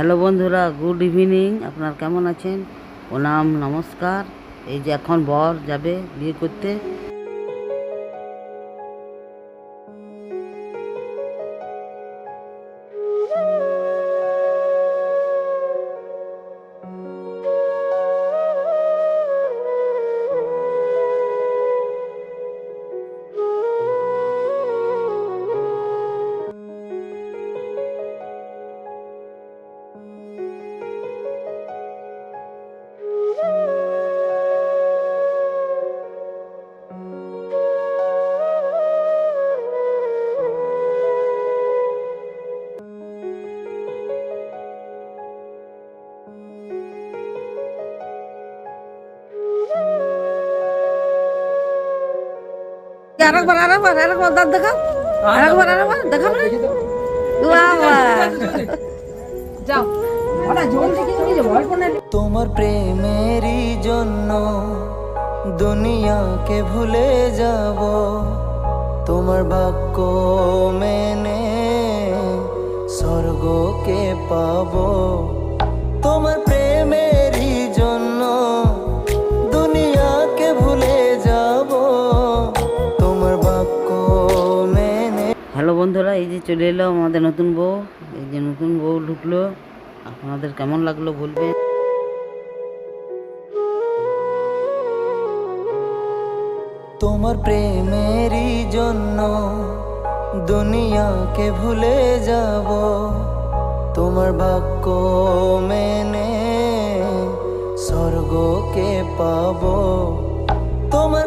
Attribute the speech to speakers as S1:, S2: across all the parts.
S1: Hello বন্ধুরা, good evening. আপনার কেমন আছেন? প্রণাম, নমস্কার। এই যে এখন বর যাবে বিয়ে করতে। আরেকবার আরেকবার আরেকবার দাঁত দেখাও। আরেকবার আরেকবার দেখাও না। বাবা।
S2: যাও।
S3: তোমার প্রেমেরই জন্য দুনিয়াকে ভুলে যাব। তোমার বাক্য মেনে স্বর্গকে পাব।
S1: এই যে চলে এলো আমাদের নতুন বউ, এই যে নতুন বউ ঢুকলো। আপনাদের কেমন লাগল বলবেন?
S3: তোমার প্রেমেরই জন্য দুনিয়াকে ভুলে যাব। তোমার বাক্য মেনে স্বর্গকে পাব। তোমার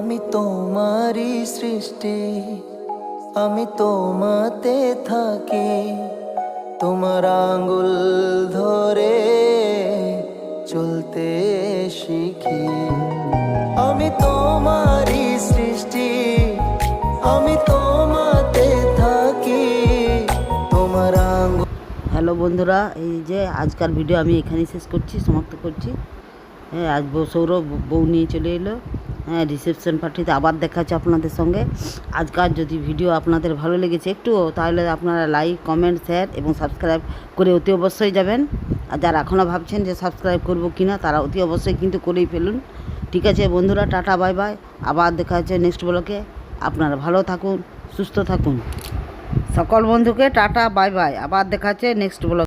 S3: আমি তোমারই সৃষ্টি, আমি তোমাতে থাকি। তোমার আঙ্গুল ধরে চলতে শিখি। আমি তোমারই সৃষ্টি, আমি তোমাতে থাকি। তোমার আঙ্গুল
S1: হ্যালো বন্ধুরা, এই যে আজকাল ভিডিও আমি এখানেই শেষ করছি, সমাপ্ত করছি। হ্যাঁ আজ সৌরভ বউ নিয়ে চলে এলো। হ্যাঁ রিসেপশন পার্টিতে আবার দেখা হচ্ছে আপনাদের সঙ্গে। আজকাল যদি ভিডিও আপনাদের ভালো লেগেছে একটুও, তাহলে আপনারা লাইক কমেন্ট শেয়ার এবং সাবস্ক্রাইব করে অতি অবশ্যই যাবেন। আর যারা এখনও ভাবছেন যে সাবস্ক্রাইব করব কি না তারা অতি অবশ্যই কিন্তু করেই ফেলুন। ঠিক আছে বন্ধুরা, টাটা বাই বাই আবার দেখা হচ্ছে নেক্সট ব্লকে আপনারা ভালো থাকুন, সুস্থ থাকুন। সকল বন্ধুকে টাটা বাই বাই আবার দেখা হচ্ছে নেক্সট ব্লগ